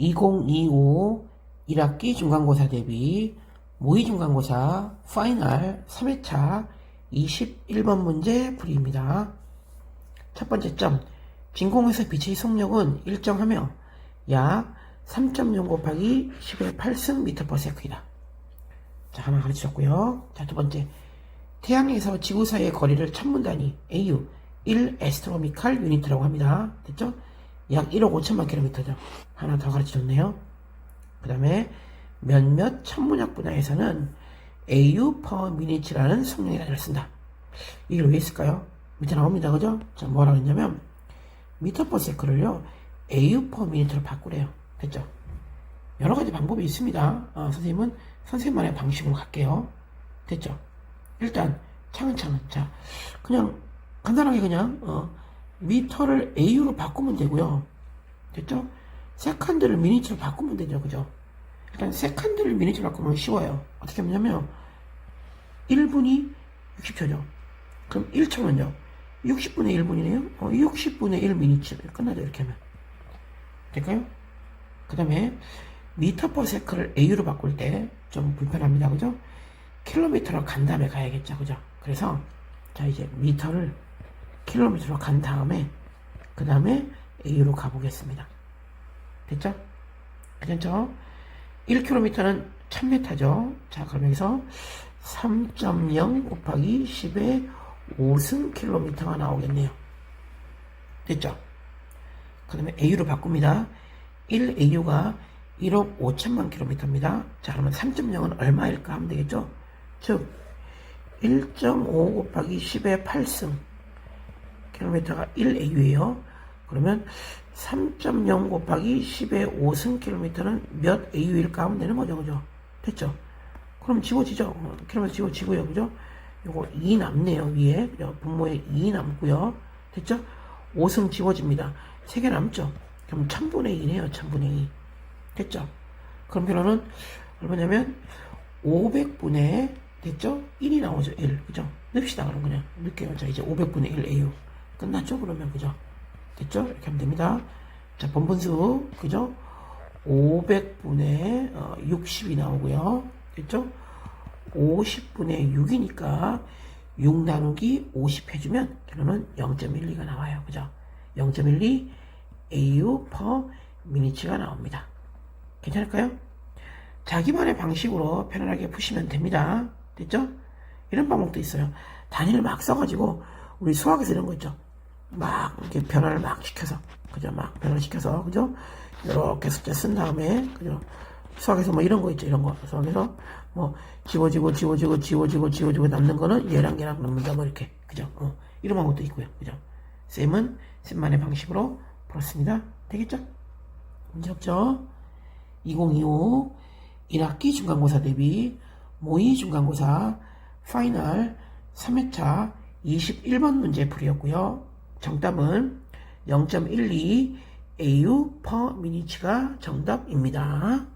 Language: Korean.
2025 1학기 중간고사 대비 모의 중간고사 파이널 3회차 21번 문제 풀이입니다. 첫 번째 점, 진공에서 빛의 속력은 일정하며 약 3.0 곱하기 10의 8승 미터 퍼 세크이다. 자, 하나 가르치셨고요. 자, 두 번째, 태양에서 지구 사이의 거리를 천문 단위 AU 1 에스트로미칼 유니트라고 합니다. 됐죠? 약 1억 5천만 킬로미터죠. 하나 더 가르쳐줬네요. 그 다음에 몇몇 천문학 분야에서는 AU minute라는 속력의 단위를 쓴다. 이걸 왜 쓸까요? 밑에 나옵니다. 그죠? 자, 뭐라 그랬냐면 미터 퍼 세크를요 AU per minute로 바꾸래요. 됐죠? 여러 가지 방법이 있습니다. 어, 선생님은 선생님만의 방식으로 갈게요. 됐죠? 일단 차근차근 자 그냥 간단하게 그냥 어, 미터를 AU로 바꾸면 되고요. 됐죠? 세컨드를 미니트로 바꾸면 되죠. 그죠? 일단 세컨드를 미니트로 바꾸면 쉬워요. 어떻게 하냐면 1분이 60초죠. 그럼 1초면요. 60분의 1분이네요. 어, 60분의 1 미니트 끝나죠. 이렇게 하면. 될까요? 그 다음에 미터 퍼 세크를 AU로 바꿀 때 좀 불편합니다. 그죠? 킬로미터로 간 다음에 가야겠죠. 그죠? 그래서 자 이제 미터를 킬로미터로 간 다음에 그 다음에 A로 가보겠습니다. 됐죠? 괜찮죠? 1km는 1000m죠. 자 그럼 여기서 3.0 곱하기 10의 5승 킬로미터가 나오겠네요. 됐죠? 그 다음에 AU로 바꿉니다. 1AU가 1억 5천만 킬로미터입니다. 자, 그러면 3.0은 얼마일까 하면 되겠죠? 즉, 1.5 곱하기 10의 8승 킬로미터가 1AU예요. 그러면 3.0 곱하기 10의 5승 킬로미터는 몇 AU일까 하면 되는 거죠. 그죠? 됐죠? 그럼 지워지죠? 어, 킬로미터 지워지고요. 그죠? 요거 2 남네요. 위에. 그죠? 분모에 2 남고요. 됐죠? 5승 지워집니다. 3개 남죠? 그럼 1000분의 2네요. 1000분의 2. 됐죠? 그럼 결론은 얼마냐면 500분의 됐죠? 1이 나오죠. 1. 그죠? 넣읍시다. 그럼 그냥 넣을게요. 자, 이제 500분의 1 AU. 끝났죠? 그러면 그죠? 됐죠? 이렇게 하면 됩니다. 자, 번분수 그죠? 500분의 60이 나오고요. 됐죠? 50분의 6이니까 6 나누기 50 해주면 결론은 0.12가 나와요. 그죠? 0.12 AU per minute가 나옵니다. 괜찮을까요? 자기만의 방식으로 편안하게 푸시면 됩니다. 됐죠? 이런 방법도 있어요. 단위를 막 써가지고 우리 수학에서 이런 거 있죠. 막 이렇게 변화를 막 시켜서 그죠? 막 변화를 시켜서 그죠? 이렇게 숫자 쓴 다음에 그죠? 수학에서 뭐 이런 거 있죠. 이런 거 수학에서 뭐 지워지고 지워지고 지워지고 지워지고 남는 거는 얘랑 얘랑 남는다 뭐 이렇게 그죠? 어, 이런 방법도 있고요. 그죠? 쌤은 쌤만의 방식으로 풀었습니다. 되겠죠? 문제 없죠? 2025 1학기 중간고사 대비 모의 중간고사 파이널 3회차 21번 문제 풀이였고요. 정답은 0.12 AU per minute가 정답입니다.